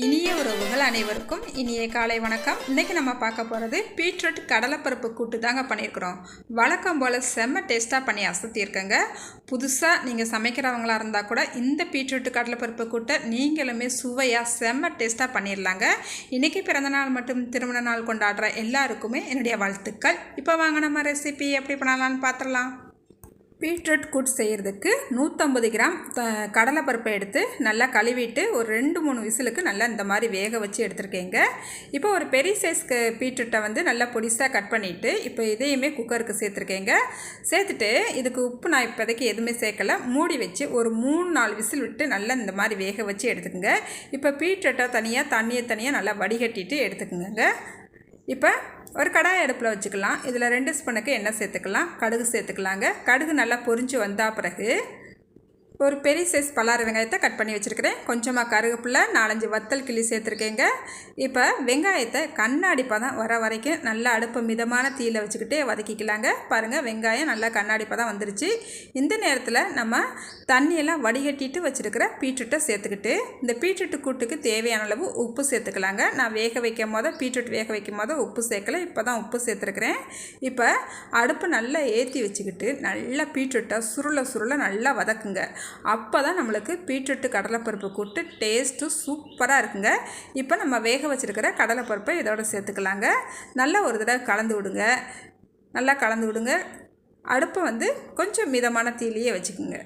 இனிய உறவுகள் அனைவருக்கும் இனிய காலை வணக்கம். இன்றைக்கி நம்ம பார்க்க போகிறது பீட்ரூட் கடலைப்பருப்பு கூட்டு தாங்க பண்ணியிருக்கிறோம். வழக்கம் போல் செம்ம டேஸ்ட்டாக பண்ணி அசத்தியிருக்கேங்க. புதுசாக நீங்கள் சமைக்கிறவங்களா இருந்தால் கூட இந்த பீட்ரூட் கடலைப்பருப்பு கூட்டை நீங்களுமே சுவையாக செம்ம டேஸ்ட்டாக பண்ணிடலாங்க இன்றைக்கி பிறந்தநாள் மற்றும் திருமண நாள் கொண்டாடுற எல்லாருக்குமே என்னுடைய வாழ்த்துக்கள். இப்போ வாங்க நம்ம ரெசிபி எப்படி பண்ணலான்னு பார்த்துடலாம் பீட்ரூட் கூட் செய்கிறதுக்கு நூற்றம்பது கிராம் த கடலைப்பருப்பை எடுத்து நல்லா கழுவிட்டு ஒரு ரெண்டு மூணு விசிலுக்கு நல்லா இந்த மாதிரி வேக வச்சு எடுத்துருக்கேங்க. இப்போ ஒரு பெரிய சைஸ்க்கு பீட்ரூட்டை வந்து நல்லா பொடிசாக கட் பண்ணிவிட்டு இப்போ இதையுமே குக்கருக்கு சேர்த்துருக்கேங்க. சேர்த்துட்டு இதுக்கு உப்பு நான் இப்போதைக்கு எதுவுமே சேர்க்கலை. மூடி வச்சு ஒரு மூணு நாலு விசில் விட்டு நல்லா இந்த மாதிரி வேக வச்சு எடுத்துக்கோங்க. இப்போ பீட்ரூட்டை தனியாக தண்ணியை தனியாக நல்லா வடிகட்டிட்டு எடுத்துக்கோங்க இப்போ ஒரு கடாய் அடுப்பில் வச்சுக்கலாம். இதில் ரெண்டு ஸ்பூனுக்கு எண்ணெய் சேர்த்துக்கலாம். கடுகு சேர்த்துக்கலாங்க. கடுகு நல்லா பொரிஞ்சு வந்தால் பிறகு ஒரு பெரிய சைஸ் பல்லாறு வெங்காயத்தை கட் பண்ணி வச்சுருக்கிறேன். கொஞ்சமாக கருவேப்பிலை நாலஞ்சு வத்தல் கிளி சேர்த்துருக்கேங்க. இப்போ வெங்காயத்தை கண்ணாடி பதம் வர வரைக்கும் நல்லா அடுப்பு மிதமான தீயில் வச்சுக்கிட்டே வதக்கிக்கலாங்க. பாருங்கள் வெங்காயம் நல்லா கண்ணாடி பதம் வந்துருச்சு. இந்த நேரத்தில் நம்ம தண்ணியெல்லாம் வடிகட்டிட்டு வச்சுருக்கிற பீட்ரூட்டை சேர்த்துக்கிட்டு இந்த பீட்ரூட்டு கூட்டுக்கு தேவையான அளவு உப்பு சேர்த்துக்கலாங்க. நான் வேக வைக்கும் போது பீட்ரூட் வேக வைக்கும் போது உப்பு சேர்க்கல இப்போ தான் உப்பு சேர்த்துருக்குறேன். இப்போ அடுப்பு நல்லா ஏற்றி வச்சுக்கிட்டு நல்லா பீட்ரூட்டை சுருளை சுருளை நல்லா வதக்குங்க. அப்போ தான் நம்மளுக்கு பீட்ரூட்டு கடலைப்பருப்பு கூட்டு டேஸ்ட்டு சூப்பராக இருக்குங்க. இப்போ நம்ம வேக வச்சுருக்கிற கடலைப்பருப்பை இதோட சேர்த்துக்கலாங்க. நல்லா ஒரு தடவை கலந்து விடுங்க. நல்லா கலந்து விடுங்க. அடுப்பை வந்து கொஞ்சம் மிதமான தீலியே வச்சுக்கோங்க.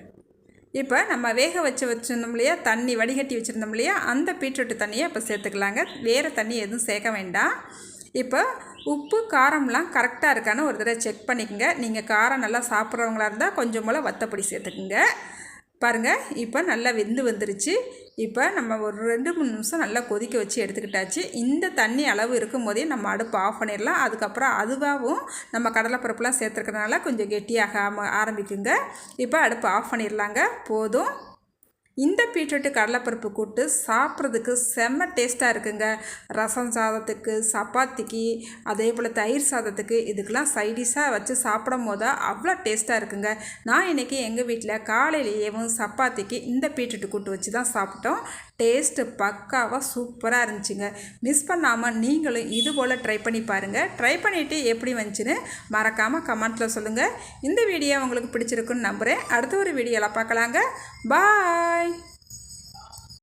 இப்போ நம்ம வேக வச்சு வச்சுருந்தோம் இல்லையா தண்ணி வடிகட்டி வச்சுருந்தோம் இல்லையா அந்த பீட்ரூட்டு தண்ணியை இப்போ சேர்த்துக்கலாங்க. வேறு தண்ணி எதுவும் சேர்க்க வேண்டாம். இப்போ உப்பு காரம்லாம் கரெக்டாக இருக்கான்னு ஒரு தடவை செக் பண்ணிக்கோங்க. நீங்கள் காரம் நல்லா சாப்பிட்றவங்களா இருந்தால் கொஞ்சம் போல் வத்தப்பொடி சேர்த்துக்குங்க. பாருங்கள் இப்போ நல்லா வெந்து வந்துருச்சு. இப்போ நம்ம ஒரு ரெண்டு மூணு நிமிஷம் நல்லா கொதிக்க வச்சு எடுத்துக்கிட்டாச்சு. இந்த தண்ணி அளவு இருக்கும் போதே நம்ம அடுப்பு ஆஃப் பண்ணிடலாம். அதுக்கப்புறம் அதுவாகவும் நம்ம கடலைப்பருப்புலாம் சேர்த்துருக்கறனால கொஞ்சம் கெட்டியாக ஆரம்பிக்குங்க. இப்போ அடுப்பு ஆஃப் பண்ணிடலாங்க. போதும். இந்த பீட்ரூட்டு கடலைப்பருப்பு கூட்டு சாப்பிட்றதுக்கு செம்ம டேஸ்ட்டாக இருக்குங்க. ரசம் சாதத்துக்கு சப்பாத்திக்கு அதே போல் தயிர் சாதத்துக்கு இதுக்கெலாம் சைடிஷாக வச்சு சாப்பிடும் போது அவ்வளோ டேஸ்ட்டாக இருக்குங்க. நான் இன்றைக்கி எங்கள் வீட்டில் காலையிலேயும் சப்பாத்திக்கு இந்த பீட்ரூட்டு கூட்டு வச்சு தான் சாப்பிட்டோம். டேஸ்ட்டு பக்காவாக சூப்பராக இருந்துச்சுங்க. மிஸ் பண்ணாமல் நீங்களும் இது போல் ட்ரை பண்ணி பாருங்கள் ட்ரை பண்ணிவிட்டு எப்படி வந்துச்சுன்னு மறக்காமல் கமெண்ட்டில் சொல்லுங்கள் இந்த வீடியோ உங்களுக்கு பிடிச்சிருக்குன்னு நம்புகிறேன் அடுத்த ஒரு வீடியோவில் பார்க்கலாங்க. பாய் Bye.